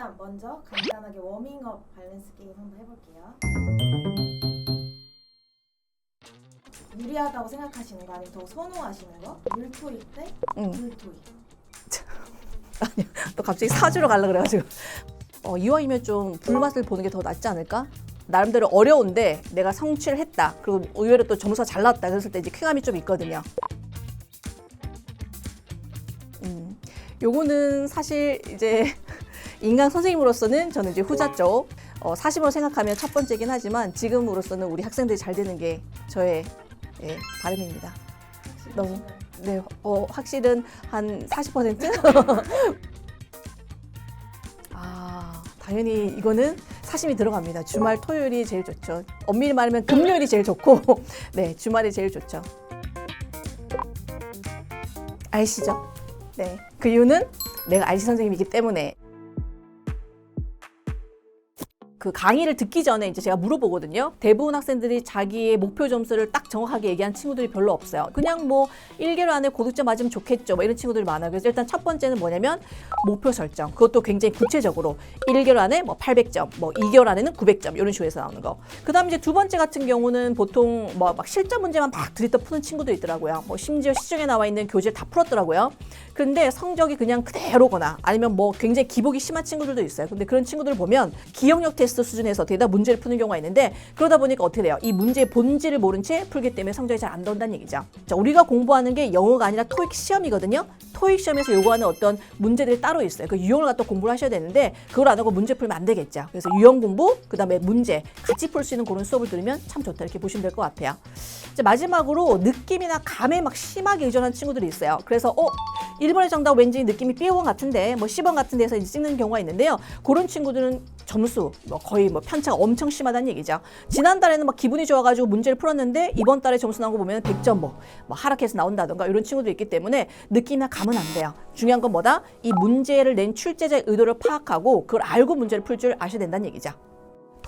일단 먼저 간단하게 워밍업 밸런스 게임 한번 해볼게요. 유리하다고 생각하시는 거 아니면 더 선호하시는 거? 대 응. 불토익. 또 갑자기 사주로 가려 그래가지고 어, 이왕이면 좀 불맛을 보는 게 더 낫지 않을까? 나름대로 어려운데 내가 성취를 했다. 그리고 의외로 또 점수가 잘 나왔다. 그랬을 때 이제 쾌감이 좀 있거든요. 음, 요거는 사실 이제 인강 선생님으로서는 저는 이제 후자 쪽 어, 사심으로 생각하면 첫 번째긴 하지만 지금으로서는 우리 학생들이 잘 되는 게 저의 예, 바람입니다. 너무 네, 어, 확실은 한 40%? 아, 당연히 이거는 사심이 들어갑니다. 주말 토요일이 제일 좋죠. 엄밀히 말하면 금요일이 제일 좋고, 네, 주말이 제일 좋죠. 아시죠? 네. 그 이유는 내가 알지 선생님이기 때문에. 그 강의를 듣기 전에 이제 제가 물어보거든요. 대부분 학생들이 자기의 목표 점수를 딱 정확하게 얘기한 친구들이 별로 없어요. 그냥 뭐 1개월 안에 고득점 맞으면 좋겠죠. 뭐 이런 친구들이 많아요. 그래서 일단 첫 번째는 뭐냐면 목표 설정. 그것도 굉장히 구체적으로 1개월 안에 뭐 800점, 뭐 2개월 안에는 900점 이런 식으로 해서 나오는 거. 그다음 이제 두 번째 같은 경우는 보통 뭐 막 실전 문제만 막 들이떠 푸는 친구도 있더라고요. 뭐 심지어 시중에 나와 있는 교재 다 풀었더라고요. 근데 성적이 그냥 그대로거나 아니면 뭐 굉장히 기복이 심한 친구들도 있어요. 근데 그런 친구들을 보면 기억력 테스트 수준에서 대다 문제를 푸는 경우가 있는데 그러다 보니까 어떻게 돼요? 이 문제의 본질을 모른 채 풀기 때문에 성적이 잘 안 나온다는 얘기죠. 자, 우리가 공부하는 게 영어가 아니라 토익 시험이거든요. 토익 시험에서 요구하는 어떤 문제들이 따로 있어요. 그 유형을 갖다 공부를 하셔야 되는데 그걸 안 하고 문제 풀면 안 되겠죠. 그래서 유형 공부, 그다음에 문제 같이 풀 수 있는 그런 수업을 들으면 참 좋다 이렇게 보시면 될 것 같아요. 이제 마지막으로 느낌이나 감에 막 심하게 의존한 친구들이 있어요. 그래서 어 1번의 정답 왠지 느낌이 B번 같은데 뭐 10번 같은 데서 이제 찍는 경우가 있는데요. 그런 친구들은 점수 뭐 거의 뭐 편차가 엄청 심하다는 얘기죠. 지난달에는 막 기분이 좋아가지고 문제를 풀었는데 이번 달에 점수 나온 거 보면 100점 뭐, 뭐 하락해서 나온다던가 이런 친구도 있기 때문에 느낌이나 감 은안 돼요. 중요한 건 뭐다? 이 문제를 낸 출제자의 의도를 파악하고 그걸 알고 문제를 풀 줄 아셔야 된다는 얘기죠.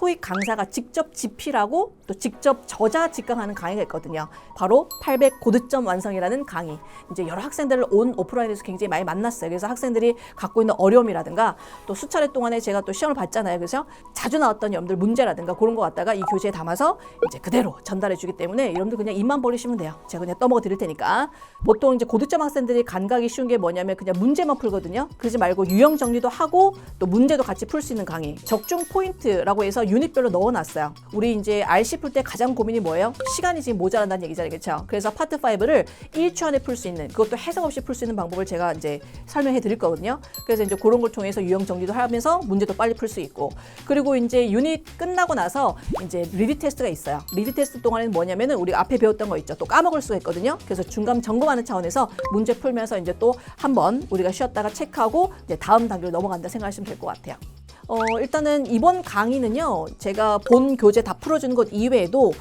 토익 강사가 직접 집필하고 또 직접 저자 직강하는 강의가 있거든요. 바로 800 고득점 완성이라는 강의. 이제 여러 학생들을 온 오프라인에서 굉장히 많이 만났어요. 그래서 학생들이 갖고 있는 어려움이라든가 또 수차례 동안에 제가 또 시험을 봤잖아요. 그래서 자주 나왔던 여러분들 문제라든가 그런 거 갖다가 이 교재에 담아서 이제 그대로 전달해 주기 때문에 여러분들 그냥 입만 벌리시면 돼요. 제가 그냥 떠먹어 드릴 테니까. 보통 이제 고득점 학생들이 간각이 쉬운 게 뭐냐면 그냥 문제만 풀거든요. 그러지 말고 유형 정리도 하고 또 문제도 같이 풀 수 있는 강의. 적중 포인트라고 해서 유닛별로 넣어놨어요. 우리 이제 RC 풀 때 가장 고민이 뭐예요? 시간이 지금 모자란다는 얘기잖아요. 그렇죠? 그래서 파트 5를 1초 안에 풀 수 있는 그것도 해석 없이 풀 수 있는 방법을 제가 이제 설명해 드릴 거거든요. 그래서 이제 그런 걸 통해서 유형 정리도 하면서 문제도 빨리 풀 수 있고 그리고 이제 유닛 끝나고 나서 이제 리드 테스트가 있어요. 리드 테스트 동안에는 뭐냐면은 우리 앞에 배웠던 거 있죠. 또 까먹을 수가 있거든요. 그래서 중간 점검하는 차원에서 문제 풀면서 이제 또 한번 우리가 쉬었다가 체크하고 이제 다음 단계로 넘어간다 생각하시면 될 것 같아요. 어, 일단은 이번 강의는요, 제가 본 교재 다 풀어주는 것 이외에도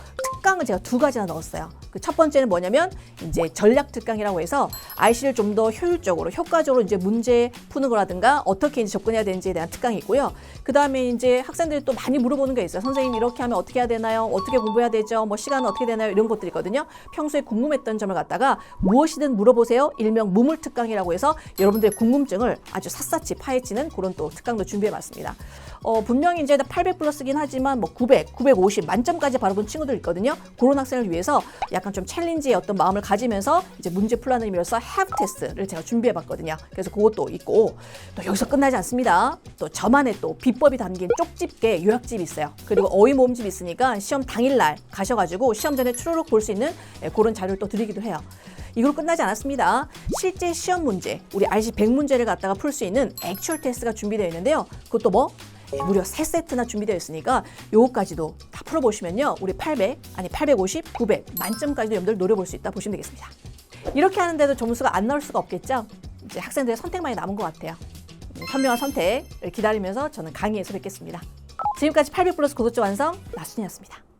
특강을 제가 두 가지나 넣었어요. 그 첫 번째는 뭐냐면 이제 전략 특강이라고 해서 IC를 좀 더 효율적으로 효과적으로 이제 문제 푸는 거라든가 어떻게 이제 접근해야 되는지에 대한 특강이 있고요. 그 다음에 이제 학생들이 또 많이 물어보는 게 있어요. 선생님 이렇게 하면 어떻게 해야 되나요? 어떻게 공부해야 되죠? 뭐 시간은 어떻게 되나요? 이런 것들이 있거든요. 평소에 궁금했던 점을 갖다가 무엇이든 물어보세요. 일명 무물 특강이라고 해서 여러분들의 궁금증을 아주 샅샅이 파헤치는 그런 또 특강도 준비해봤습니다. 어, 분명히 이제 800 플러스긴 하지만 뭐 900, 950 만점까지 바라본 친구들 있거든요. 그런 학생을 위해서 약간 좀 챌린지의 어떤 마음을 가지면서 이제 문제 풀라는 의미로서 have 테스트를 제가 준비해 봤거든요. 그래서 그것도 있고 또 여기서 끝나지 않습니다. 또 저만의 또 비법이 담긴 쪽집게 요약집이 있어요. 그리고 어휘 모음집이 있으니까 시험 당일날 가셔가지고 시험 전에 추루룩 볼수 있는 예, 그런 자료를 또 드리기도 해요. 이걸로 끝나지 않았습니다. 실제 시험 문제, 우리 RC 100문제를 갖다가 풀 수 있는 액츄얼 테스트가 준비되어 있는데요. 그것도 뭐 예, 무려 세 세트나 준비되어 있으니까 요거까지도 다 풀어보시면요. 우리 800, 아니 850, 900 만점까지도 여러분들 노려볼 수 있다 보시면 되겠습니다. 이렇게 하는데도 점수가 안 나올 수가 없겠죠? 이제 학생들의 선택만이 남은 것 같아요. 음, 현명한 선택을 기다리면서 저는 강의에서 뵙겠습니다. 지금까지 800 플러스 고득점 완성 나순이었습니다.